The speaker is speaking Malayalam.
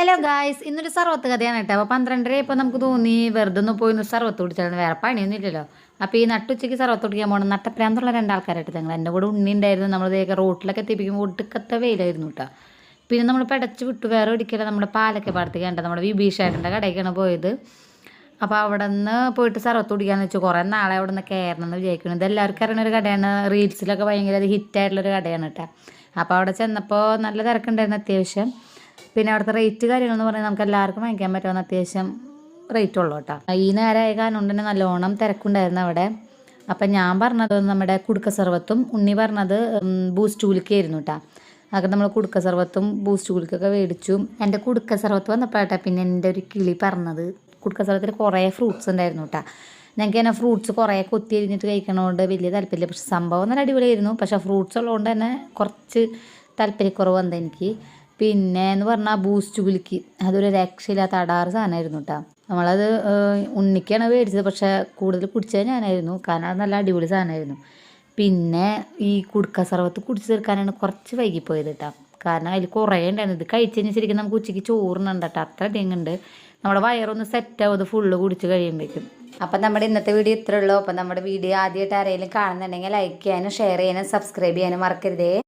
ഹലോ ഗായ്സ് ഇന്നൊരു സർവത്ത് കഥയാണ് കേട്ടോ. അപ്പോൾ പന്ത്രണ്ടര ഇപ്പോൾ നമുക്ക് തോന്നി വെറുതെ ഒന്ന് പോയി ഒന്ന് സർവത്ത് കുടിച്ചാൽ വേറെ പണിയൊന്നും ഇല്ലല്ലോ അപ്പോൾ ഈ നട്ടുച്ചയ്ക്ക് സർവത്ത് കുടിക്കാൻ പോകണം നട്ടപ്രാന്തുള്ള രണ്ടാൾക്കാരായിട്ട് ഞങ്ങൾ എന്റെ കൂടെ ഉണ്ണി ഉണ്ടായിരുന്നു. നമ്മളിതേക്ക് റോട്ടിലൊക്കെ എത്തിപ്പിക്കുമ്പോൾ ഒടുക്കത്തെ വെയിലായിരുന്നു കേട്ടോ. പിന്നെ നമ്മൾ പടച്ച് വിട്ടു. വേറെ ഒരിക്കലും നമ്മുടെ പാലൊക്കെ പാടത്തേക്ക് കണ്ടത് നമ്മുടെ വിഭീഷേട്ടന്റെ കടയ്ക്കാണ് പോയത്. അപ്പോൾ അവിടെ നിന്ന് പോയിട്ട് സർവത്ത് കുടിക്കാന്ന് വെച്ചു. കുറേ നാളെ അവിടെ നിന്ന് കയറണം എന്ന് വിചാരിക്കുന്നു. ഇതെല്ലാവർക്കും അറിയുന്ന ഒരു കടയാണ്. റീൽസിലൊക്കെ ഭയങ്കര ഹിറ്റായിട്ടുള്ളൊരു കടയാണ് കേട്ടോ. അപ്പോൾ അവിടെ ചെന്നപ്പോൾ നല്ല തിരക്കുണ്ടായിരുന്നു അത്യാവശ്യം. പിന്നെ അവിടുത്തെ റേറ്റ് കാര്യങ്ങളെന്ന് പറഞ്ഞാൽ നമുക്ക് എല്ലാവർക്കും വാങ്ങിക്കാൻ പറ്റുമെന്ന് അത്യാവശ്യം റേറ്റ് ഉള്ളൂ കേട്ടോ. ഈ നേരമായ കാരണം തന്നെ നല്ലോണം തിരക്കുണ്ടായിരുന്നു അവിടെ. അപ്പം ഞാൻ പറഞ്ഞത് നമ്മുടെ കുടുക്ക സർവത്തും ഉണ്ണി പറഞ്ഞത് ബൂസ്റ്റ് കുലിക്കായിരുന്നു കേട്ടോ. അതൊക്കെ നമ്മൾ കുടുക്ക സർവത്തും ബൂസ്റ്റ് കുലിക്കൊക്കെ മേടിച്ചു. എന്റെ കുടുക്ക സർവത്ത് വന്നപ്പോൾ കേട്ടോ പിന്നെ എന്റെ ഒരു കിളി പറഞ്ഞത്. കുടുക്ക സർവത്തിൽ കുറേ ഫ്രൂട്ട്സ് ഉണ്ടായിരുന്നു കേട്ടോ. ഞങ്ങൾക്ക് തന്നെ ഫ്രൂട്ട്സ് കുറേ കൊത്തി എരിഞ്ഞിട്ട് കഴിക്കണതുകൊണ്ട് വലിയ താല്പര്യമില്ല. പക്ഷെ സംഭവം നല്ല അടിപൊളിയായിരുന്നു. പക്ഷേ ഫ്രൂട്ട്സ് ഉള്ളതുകൊണ്ട് തന്നെ കുറച്ച് താല്പര്യക്കുറവ് വന്നത് എനിക്ക്. പിന്നെ എന്ന് പറഞ്ഞാൽ ബൂസ്റ്റ് കുലുക്കി അതൊരു രക്ഷയില്ലാത്ത അടാറ് സാധനമായിരുന്നു കേട്ടോ നമ്മളത് ഉണ്ണിക്കാണ് മേടിച്ചത്. പക്ഷേ കൂടുതൽ കുടിച്ചത് ഞാനായിരുന്നു. കാരണം അത് നല്ല അടിപൊളി സാധനമായിരുന്നു. പിന്നെ ഈ കുടുക്ക സർവത്ത് കുടിച്ച് തീർക്കാനാണ് കുറച്ച് വൈകിപ്പോയത് കേട്ടോ കാരണം അതിൽ കുറേ ഉണ്ടായിരുന്നു. ഇത് കഴിച്ചതിന് ശരിക്കും നമുക്ക് ഉച്ചയ്ക്ക് ചോറിനുണ്ട് കേട്ടോ അത്ര ഉണ്ട് നമ്മുടെ വയറൊന്ന് സെറ്റ് ആവും. ഫുള്ള് കുടിച്ച് കഴിയുമ്പോഴേക്കും. അപ്പം നമ്മുടെ ഇന്നത്തെ വീഡിയോ ഇത്രയുള്ളൂ അപ്പം നമ്മുടെ വീഡിയോ ആദ്യമായിട്ട് ആരെങ്കിലും കാണുന്നുണ്ടെങ്കിൽ ലൈക്ക് ചെയ്യാനും ഷെയർ ചെയ്യാനും സബ്സ്ക്രൈബ് ചെയ്യാനും മറക്കരുതേ.